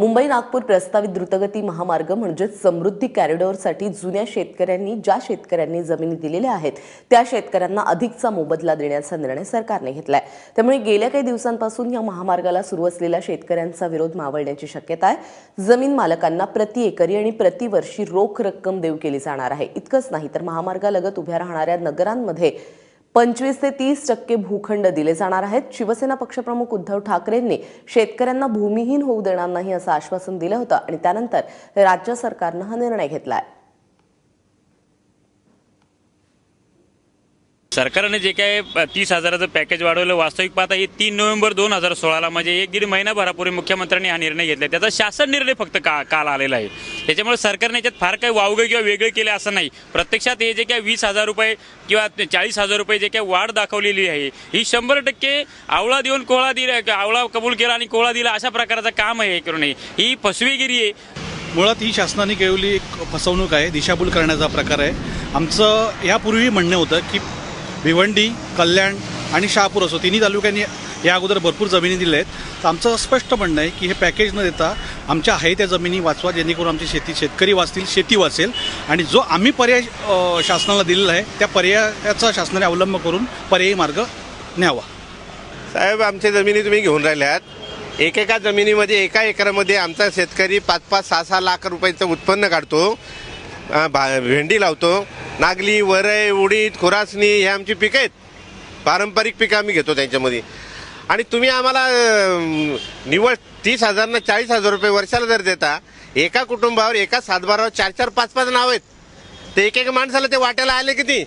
मुंबई नागपूर प्रस्तावित द्रुतगती महामार्ग म्हणजेच समृद्धी कॉरिडॉरसाठी जुन्या शेतकऱ्यांनी ज्या शेतकऱ्यांनी जमिनी दिलेल्या आहेत त्या शेतकऱ्यांना अधिकचा मोबदला देण्याचा निर्णय सरकारने घेतलाय. त्यामुळे गेल्या काही दिवसांपासून या महामार्गाला सुरू असलेल्या शेतकऱ्यांचा विरोध मावळण्याची शक्यता आहे. जमीन मालकांना प्रति एकरी आणि प्रतिवर्षी रोख रक्कम देऊ केली जाणार आहे. इतकंच नाही तर महामार्गालगत उभ्या राहणाऱ्या नगरांमध्ये पंचवीस ते तीस टक्के भूखंड दिले जाणार आहेत. शिवसेना पक्षप्रमुख उद्धव ठाकरेंनी शेतकऱ्यांना भूमिहीन होऊ देणार नाही असं आश्वासन दिलं होतं आणि त्यानंतर राज्य सरकारनं हा निर्णय घेतला आहे सरकारने जे काय तीस हजाराचं पॅकेज वाढवलं वास्तविक पाहता हे तीन नोव्हेंबर दोन हजार सोळाला म्हणजे एक दीड महिनाभरापूर्वी मुख्यमंत्र्यांनी हा निर्णय घेतला. त्याचा शासन निर्णय फक्त का काल आलेला आहे. त्याच्यामुळे सरकारने याच्यात फार काही वावगं किंवा वेगळं केलं असं नाही. प्रत्यक्षात हे जे काय वीस हजार रुपये किंवा चाळीस हजार रुपये जे काय वाढ दाखवलेली आहे ही शंभर टक्के आवळा देऊन कोळा दिला आवळा कबूल केला आणि कोळा दिला अशा प्रकारचं काम आहे हे करून ही फसवेगिरी आहे. मुळात ही शासनाने केलेली एक फसवणूक आहे दिशाभूल करण्याचा प्रकार आहे. आमचं यापूर्वी म्हणणं होतं की भिवंडी कल्याण आणि शहापूर असो तिन्ही तालुक्यांनी या अगोदर भरपूर जमिनी दिल्या आहेत. तर आमचं स्पष्ट म्हणणं आहे की हे पॅकेज न देता आमच्या आहे त्या जमिनी वाचवा जेणेकरून आमची शेती शेतकरी वाचतील शेती वाचेल. आणि जो आम्ही पर्याय शासनाला दिलेला आहे त्या पर्यायाचा शासनाने अवलंब करून पर्यायी मार्ग न्यावा. साहेब आमच्या जमिनी तुम्ही घेऊन राहिल्यात एकेका जमिनीमध्ये एका एकरामध्ये आमचा शेतकरी पाच पाच सहा सहा लाख रुपयाचं उत्पन्न काढतो. भा- भेंडी लावतो. नागली वरय उडीद खुरासणी हे आमची पिकं आहेत. पारंपरिक पिकं आम्ही घेतो त्यांच्यामध्ये. आणि तुम्ही आम्हाला निवड तीस हजार ना चाळीस हजार रुपये वर्षाला जर देता एका कुटुंबावर एका सातबारावर चार चार पाच पाच नाव आहेत. ते एक एक माणसाला ते वाट्याला आले किती?